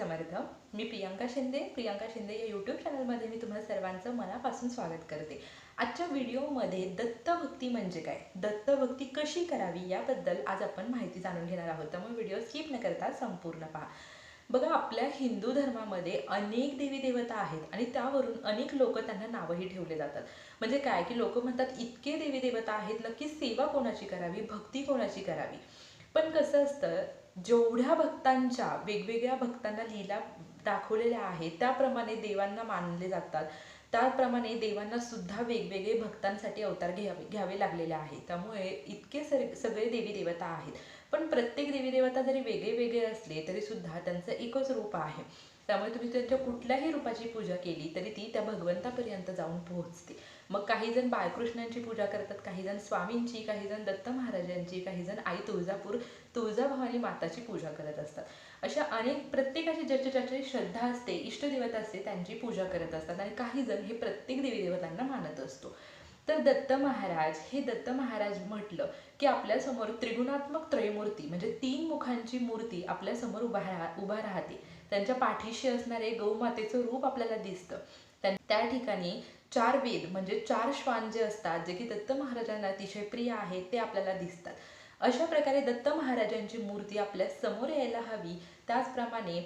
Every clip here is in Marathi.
समर्थ. मी प्रियांका शिंदे प्रियांका शिंदे या यूट्यूब चॅनलमध्ये मी तुम्हा सर्वांचं मनापासून स्वागत करते. आजच्या व्हिडिओमध्ये दत्तभक्ती म्हणजे काय? दत्तभक्ती कशी करावी याबद्दल आज आपण माहिती जाणून घेणार आहोत. त्यामुळे व्हिडिओ स्किप न करता संपूर्ण पहा. बघा आपल्या हिंदू धर्मामध्ये अनेक देवी देवता आहेत आणि त्यावरून अनेक लोक त्यांना नावही ठेवले जातात. म्हणजे काय? की लोक म्हणतात इतके देवी देवता आहेत नक्की सेवा कोणाची करावी? भक्ती कोणाची करावी? पण कसं असतं जेवढ्या भक्तांच्या वेगवेगळ्या भक्तांना लीला दाखवलेल्या आहेत त्याप्रमाणे देवांना मानले जातात. त्याप्रमाणे देवांना सुद्धा वेगवेगळे भक्तांसाठी अवतार घ्यावे घ्यावे लागलेले आहेत. त्यामुळे इतके सर सगळे देवी देवता आहेत. पण प्रत्येक देवीदेवता जरी वेगळे वेगळे असले तरी सुद्धा त्यांचं एकच रूप आहे. त्यामुळे तुम्ही त्यांच्या कुठल्याही रूपाची पूजा केली तरी ती त्या भगवंतापर्यंत जाऊन पोहोचते. मग काही जण बाळकृष्णांची पूजा करतात काही जण स्वामींची काही जण दत्त महाराजांची काही जण आई तुळजापूर तुळजाभवानी माताची पूजा करत असतात. अशा अनेक प्रत्येकाची ज्याची ज्याची श्रद्धा असते इष्टदेवता असते त्यांची पूजा करत असतात. आणि काही जण हे प्रत्येक देवीदेवतांना मानत असतो. तर दत्त महाराज हे दत्त महाराज म्हटलं की आपल्यासमोर त्रिगुणात्मक त्रयमूर्ती म्हणजे तीन मुखांची मूर्ती आपल्यासमोर उभा राहा उभा राहते. त्यांच्या पाठीशी असणारे गौमातेचं रूप आपल्याला दिसतं. त्या त्या ठिकाणी चार वेद म्हणजे चार श्वान जे असतात जे की दत्त महाराजांना अतिशय प्रिय आहेत ते आपल्याला दिसतात. अशा प्रकारे दत्त महाराजांची मूर्ती आपल्यासमोर यायला हवी. त्याचप्रमाणे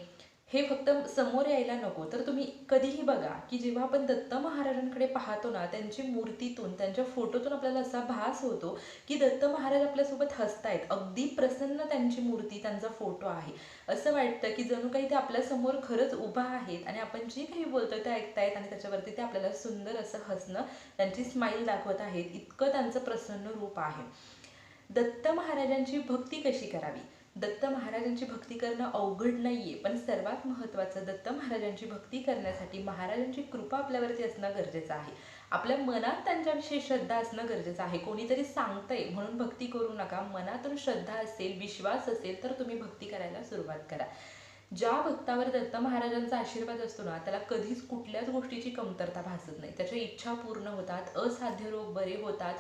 हे फक्त समोर यायला नको. तर तुम्ही कधीही बघा की जेव्हा आपण दत्त महाराजांकडे पाहतो ना त्यांची मूर्तीतून त्यांच्या फोटोतून आपल्याला असा भास होतो की दत्त महाराज आपल्यासोबत हसतायत. अगदी प्रसन्न त्यांची मूर्ती त्यांचा फोटो आहे. असं वाटतं की जणू काही ते आपल्यासमोर खरंच उभा आहेत आणि आपण जे काही बोलतो ते ऐकतायत आणि त्याच्यावरती ते आपल्याला सुंदर असं हसणं त्यांची स्माईल दाखवत आहेत इतकं त्यांचं प्रसन्न रूप आहे. दत्त महाराजांची भक्ती कशी करावी? दत्त महाराजांची भक्ती करणं अवघड नाहीये पण सर्वात महत्त्वाचं दत्त महाराजांची भक्ती करण्यासाठी महाराजांची कृपा आपल्यावरती असणं गरजेचं आहे. आपल्या मनात त्यांच्याविषयी श्रद्धा असणं गरजेचं आहे. कोणीतरी सांगतंय म्हणून भक्ती करू नका. मनातून श्रद्धा असेल विश्वास असेल तर तुम्ही भक्ती करायला सुरुवात करा. ज्या भक्तावर दत्त महाराजांचा आशीर्वाद असतो ना त्याला कधीच कुठल्याच गोष्टीची कमतरता भासत नाही. त्याच्या इच्छा पूर्ण होतात असाध्य रोग बरे होतात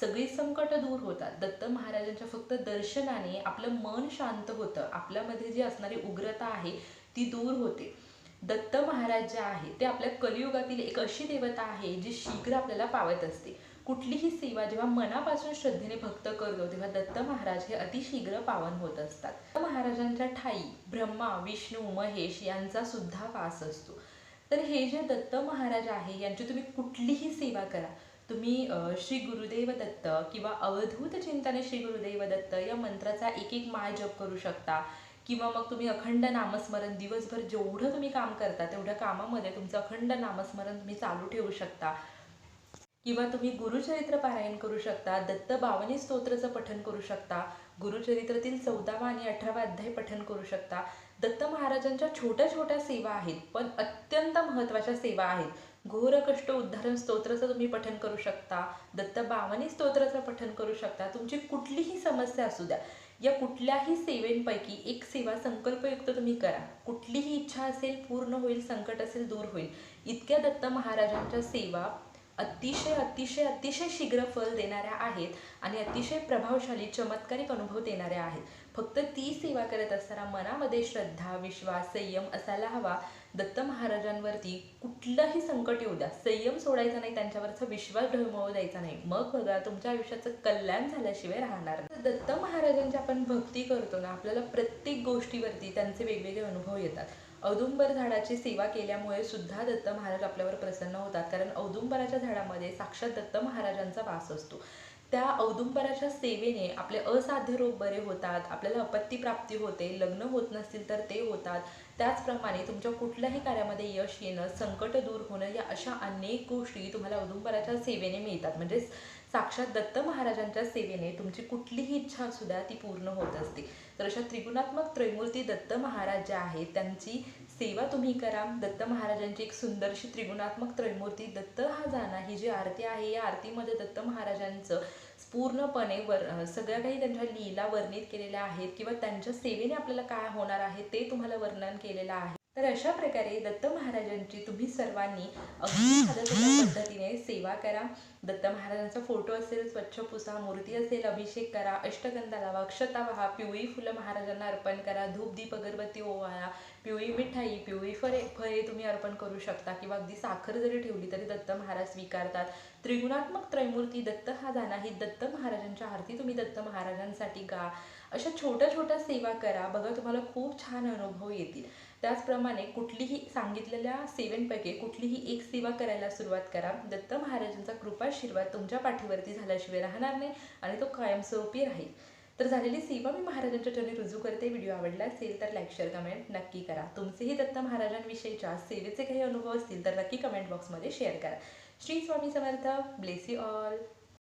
सगळी संकट दूर होतात. दत्त महाराजांच्या फक्त दर्शनाने आपलं मन शांत होतं. आपल्यामध्ये जी असणारी उग्रता आहे ती दूर होते. दत्त महाराज जे आहे ते आपल्या कलियुगातील एक अशी देवता आहे जी शीघ्र आपल्याला पावत असते. कुठलीही सेवा जेव्हा मनापासून श्रद्धेने भक्त करतो तेव्हा दत्त महाराज हे अतिशीघ्र पावन होत असतात. दत्त महाराजांच्या ठाई ब्रह्मा विष्णू महेश यांचा सुद्धा वास असतो. तर हे जे दत्त महाराज आहे यांची तुम्ही कुठलीही सेवा करा. तुम्ही श्री गुरुदेव दत्त किंवा अवधूत चिंतने श्री गुरुदेव दत्त या मंत्राचा एक एक माळ जप करू शकता. किंवा मग तुम्ही अखंड नामस्मरण दिवसभर जेवढं तुम्ही काम करता तेवढ्या कामामध्ये तुमचं अखंड नामस्मरण तुम्ही चालू ठेवू शकता. किंवा तुम्ही गुरुचरित्र पारायण करू शकता दत्त बावनी स्तोत्राचं पठन करू शकता गुरुचरित्रातील चौदावा आणि अठरावा अध्याय पठन करू शकता. दत्त महाराजांच्या छोट्या छोट्या सेवा आहेत पण अत्यंत महत्त्वाच्या सेवा आहेत. घोरकष्ट उद्धारण स्तोत्राचं तुम्ही पठन करू शकता. दत्त बावनी स्तोत्राचं पठन करू शकता. तुमची कुठलीही समस्या असू द्या. या कुठल्याही सेवेंपैकी एक सेवा संकल्पयुक्त तुम्ही करा. कुठलीही इच्छा असेल पूर्ण होईल संकट असेल दूर होईल. इतक्या दत्त महाराजांच्या सेवा अतिशय अतिशय अतिशय शीघ्र फल देणाऱ्या आहेत आणि अतिशय प्रभावशाली चमत्कारिक अनुभव देणाऱ्या आहेत. फक्त ती सेवा करत असताना मनामध्ये श्रद्धा विश्वास संयम असायला हवा. दत्त महाराजांवरती कुठलंही संकट येऊ द्या. संयम सोडायचा नाही त्यांच्यावरचा विश्वास ढळमळू द्यायचा नाही. मग बघा तुमच्या आयुष्याचं कल्याण झाल्याशिवाय राहणार दत्त महाराजांची आपण भक्ती करतो ना आपल्याला प्रत्येक गोष्टीवरती त्यांचे वेगवेगळे अनुभव येतात. औदुंबर झाडाची सेवा केल्यामुळे सुद्धा दत्त महाराज आपल्यावर प्रसन्न होतात. कारण औदुंबराच्या झाडामध्ये साक्षात दत्त महाराजांचा वास असतो. त्या औदुंबराच्या सेवेने आपले असाध्य रोग बरे होतात आपल्याला अपत्ती प्राप्ती होते लग्न होत नसतील तर ते होतात. त्याचप्रमाणे तुमच्या कुठल्याही कार्यामध्ये यश येणं संकट दूर होणं या अशा अनेक गोष्टी तुम्हाला औदुंबराच्या सेवेने मिळतात. म्हणजे साक्षात दत्त महाराजांच्या सेवेने तुमची कुठलीही इच्छा असू द्या ती पूर्ण होत असते. तर अशा त्रिगुणात्मक त्रैमूर्ती दत्त महाराज ज्या आहेत त्यांची सेवा तुम्ही करा. दत्त महाराजांची एक सुंदरशी त्रिगुणात्मक त्रैमूर्ती दत्त जाणा ही जी आरती आहे या आरतीमध्ये दत्त महाराजांचं पूर्णपणे वर सगळ्या काही त्यांच्या लीला वर्णित केलेल्या आहेत किंवा त्यांच्या सेवेने आपल्याला काय होणार आहे ते तुम्हाला वर्णन केलेलं आहे. तर अशा प्रकारे दत्त महाराजांची तुम्ही सर्वांनी अगदी साध्या पद्धतीने सेवा करा. दत्त महाराजांचा फोटो असेल स्वच्छ पुसा मूर्ती असेल अभिषेक करा अष्टगंधा लावा अक्षता वाहा पिवळी फुलं महाराजांना अर्पण करा धूप दीप अगरबत्ती ओवाळा पिवळी मिठाई पिवळी फळे फळे तुम्ही अर्पण करू शकता किंवा अगदी साखर जरी ठेवली तरी दत्त महाराज स्वीकारतात. त्रिगुणात्मक त्रैमूर्ती दत्त हा जाणा ही दत्त महाराजांच्या आरती तुम्ही दत्त महाराजांसाठी गा. अशा छोट्या छोट्या सेवा करा. बघा तुम्हाला खूप छान अनुभव येतील. त्याचप्रमाणे कुठलीही सांगितलेल्या सेवेंपैकी कुठलीही एक सेवा करायला सुरुवात करा. दत्त महाराजांचा कृपाशीर्वाद तुमच्या पाठीवरती झाल्याशिवाय राहणार नाही आणि तो कायमस्वरूपी राहील. तर झालेली सेवा मी महाराजांच्या चरणी रुजू करते. व्हिडिओ आवडला असेल तर लाईक शेअर कमेंट नक्की करा. तुमचेही दत्त महाराजांविषयीच्या सेवेचे काही अनुभव असतील तर नक्की कमेंट बॉक्समध्ये शेअर करा. Shri Swami Samarth. Bless you all